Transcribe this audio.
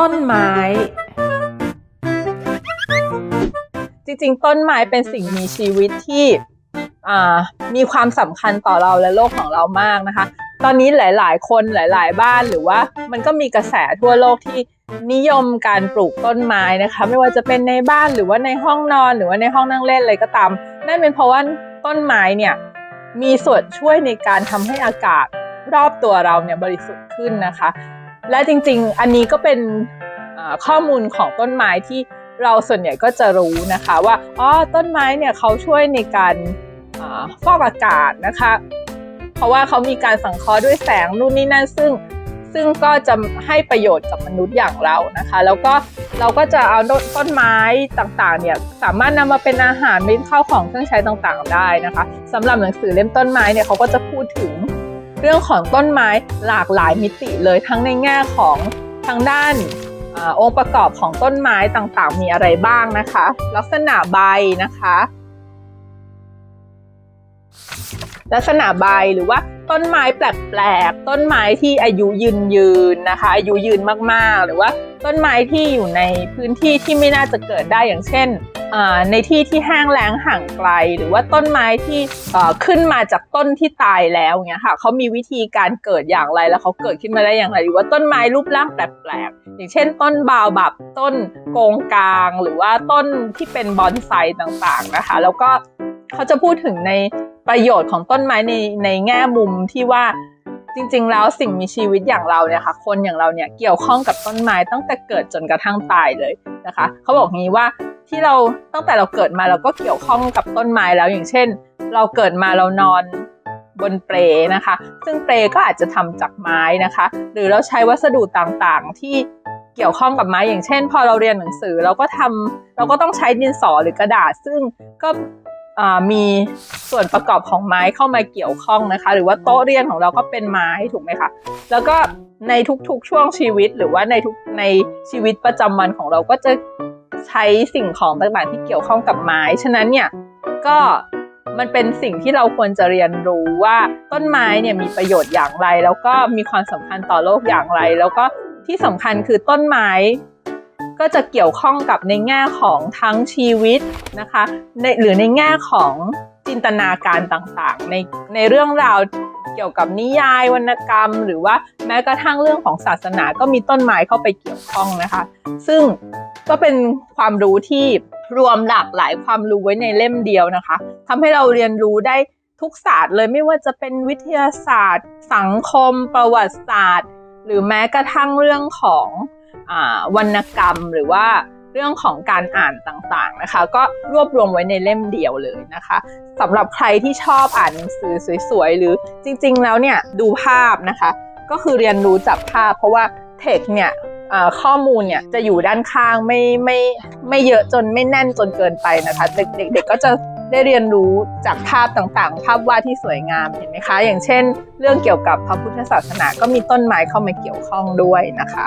ต้นไม้ จริงๆ ต้นไม้เป็นสิ่งมีชีวิตที่มีความสำคัญต่อเราและโลกของเรามากนะคะ ตอนนี้หลาย ๆ คนหลาย ๆ บ้านหรือว่ามันก็มีกระแสทั่วโลกที่นิยมการปลูกต้นไม้นะคะ ไม่ว่าจะเป็นในบ้านหรือว่าในห้องนอนหรือว่าในห้องนั่งเล่นอะไรก็ตามนั่นเป็นเพราะว่าต้นไม้เนี่ยมีส่วนช่วยในการทำให้อากาศรอบตัวเราเนี่ยบริสุทธิ์ขึ้นนะคะ และจริงๆ อันนี้ก็เป็นข้อมูลของต้นไม้ที่เราส่วนใหญ่ก็จะรู้นะคะว่าอ๋อต้นไม้เนี่ยเขาช่วยในการฟอกอากาศนะคะ เพราะว่าเขามีการสังเคราะห์ด้วยแสงนู่นนี่นั่นซึ่งซึ่งก็จะให้ประโยชน์กับมนุษย์อย่างเรานะคะ แล้วก็เราก็จะเอาต้นไม้ต่างๆเนี่ยสามารถนำมาเป็นอาหารเป็นข้าวของเครื่องใช้ต่างๆ ได้นะคะสำหรับหนังสือเล่มต้นไม้เนี่ยเขาก็จะพูดถึง เรื่องของต้นไม้หลากหลายมิติเลยทั้งในแง่ของทางด้านอองค์ประกอบของต้นไม้ต่างๆ มีอะไรบ้างนะคะ ลักษณะใบนะคะ ลักษณะใบหรือว่าต้นไม้แปลกๆ ต้นไม้ที่อายุยืนยืนนะคะ อายุยืนมากๆ หรือว่าต้นไม้ที่อยู่ในพื้นที่ที่ไม่น่าจะเกิดได้อย่างเช่น ในที่ที่แห้งแล้งห่างไกล หรือว่าต้นไม้ที่ขึ้นมาจากต้นที่ตายแล้วเงี้ยค่ะเขามีวิธีการเกิดอย่างไรแล้วเขาเกิดขึ้นมาได้อย่างไรหรือว่าต้นไม้รูปร่างแปลกๆอย่างเช่น ต้นบาวบับต้นโกงกลาง หรือว่าต้นที่เป็นบอนไซต่างๆนะคะ แล้วก็เขาจะพูดถึงในประโยชน์ของต้นไม้ในในแง่มุมที่ว่าจริงๆ แล้วสิ่งมีชีวิตอย่างเราเนี่ยค่ะ คนอย่างเราเนี่ยเกี่ยวข้องกับต้นไม้ตั้งแต่เกิดจนกระทั่งตายเลยนะคะ เขาบอกงี้ว่า ที่เราตั้งแต่เราเกิดมาเราก็เกี่ยวข้องกับต้นไม้แล้วอย่างเช่น เราเกิดมาเรานอนบนเปลนะคะ ซึ่งเปลก็อาจจะทำจากไม้นะคะ หรือเราใช้วัสดุต่างๆ ที่เกี่ยวข้องกับไม้อย่างเช่น พอเราเรียนหนังสือเราก็ทำเราก็ต้องใช้ดินสอหรือกระดาษ ซึ่งก็มีส่วนประกอบของไม้เข้ามาเกี่ยวข้องนะคะ หรือว่าโต๊ะเรียนของเราก็เป็นไม้ถูกไหมคะแล้วก็ในทุกๆช่วงชีวิตหรือว่าในทุกในชีวิตประจำวันของเราก็จะ ใช้สิ่งของต่างๆที่เกี่ยวข้องกับไม้ ฉะนั้นเนี่ยก็มันเป็นสิ่งที่เราควรจะเรียนรู้ว่าต้นไม้เนี่ยมีประโยชน์อย่างไร แล้วก็มีความสำคัญต่อโลกอย่างไร แล้วก็ที่สำคัญคือต้นไม้ ก็จะเกี่ยวข้องกับในแง่ของทั้งชีวิตนะคะในหรือในแง่ของจินตนาการต่างๆ ในในเรื่องราว กี่ยวกับนิยายวรรณกรรม หรือว่าแม้กระทั่งเรื่องของศาสนาก็มีต้นไม้เข้าไปเกี่ยวข้องนะคะ ซึ่งก็เป็นความรู้ที่รวมหลากหลายความรู้ไว้ในเล่มเดียวนะคะทำให้เราเรียนรู้ได้ทุกศาสตร์เลยไม่ว่าจะเป็นวิทยาศาสตร์ สังคม ประวัติศาสตร์ หรือแม้กระทั่งเรื่องของอวรรณกรรมหรือว่า เรื่องของการอ่านต่างๆนะคะ ก็รวบรวมไว้ในเล่มเดียวเลยนะคะสำหรับใครที่ชอบอ่านหนังสือสวยๆ หรือจริงๆแล้วเนี่ยดูภาพนะคะ ก็คือเรียนรู้จากภาพ เพราะว่าเทคเนี่ยข้อมูลเนี่ยจะอยู่ด้านข้างไม่ไม่ไม่เยอะจนไม่แน่นจนเกินไปนะคะเด็กๆก็จะได้เรียนรู้จากภาพต่างๆ ภาพวาดที่สวยงามเห็นไหมคะ อย่างเช่น เรื่องเกี่ยวกับพระพุทธศาสนาก็มีต้นไม้เข้ามาเกี่ยวข้องด้วยนะคะ